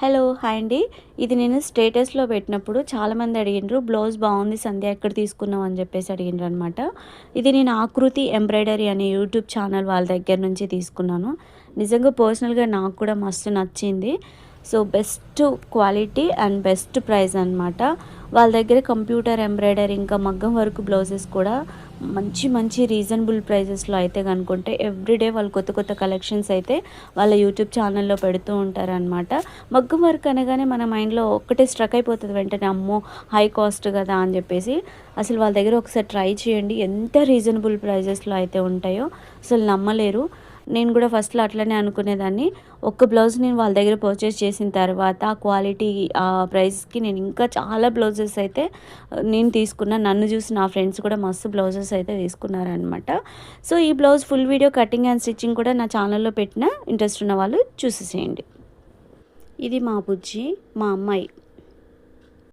Hello hi అండి. ఇది నేను స్టేటస్లో పెట్టినప్పుడు చాలామంది అడిగినారు బ్లౌజ్ బాగుంది సంధ్య ఎక్కడ తీసుకున్నావు? అని చెప్పేసి అడిగినారు అనమాట ఇది నేను ఆకృతి ఎంబ్రాయిడరీ అనే యూట్యూబ్ ఛానల్ వాళ్ళ దగ్గర నుంచి తీసుకున్నాను. నిజంగా పర్సనల్గా నాకు కూడా మస్తు నచ్చింది. So best quality and best price అనమాట వాళ్ళ దగ్గర కంప్యూటర్ ఎంబ్రాయిడరీ ఇంకా మగ్గం వర్క్ బ్లౌజెస్ కూడా మంచి మంచి రీజనబుల్ ప్రైజెస్లో అయితే కనుక్కుంటే ఎవ్రీడే వాళ్ళు కొత్త కొత్త కలెక్షన్స్ అయితే వాళ్ళ యూట్యూబ్ ఛానల్లో పెడుతూ ఉంటారనమాట మగ్గం వర్క్ అనగానే మన మైండ్లో ఒక్కటే స్ట్రక్ అయిపోతుంది వెంటనే అమ్మో హై కాస్ట్ కదా అని చెప్పేసి అసలు వాళ్ళ దగ్గర ఒకసారి ట్రై చేయండి. ఎంత రీజనబుల్ ప్రైజెస్లో అయితే ఉంటాయో అసలు నమ్మలేరు. నేను కూడా ఫస్ట్లో అట్లనే అనుకునేదాన్ని. ఒక్క బ్లౌజ్ నేను వాళ్ళ దగ్గర పర్చేస్ చేసిన తర్వాత ఆ క్వాలిటీ ఆ ప్రైస్కి నేను ఇంకా చాలా బ్లౌజెస్ అయితే నేను తీసుకున్నా. నన్ను చూసి నా ఫ్రెండ్స్ కూడా మస్తు బ్లౌజెస్ అయితే తీసుకున్నారనమాట సో ఈ blouse full video cutting and stitching కూడా నా ఛానల్లో పెట్టిన ఇంట్రెస్ట్ ఉన్న వాళ్ళు చూసేసేయండి. ఇది మా బుజ్జి మా అమ్మాయి.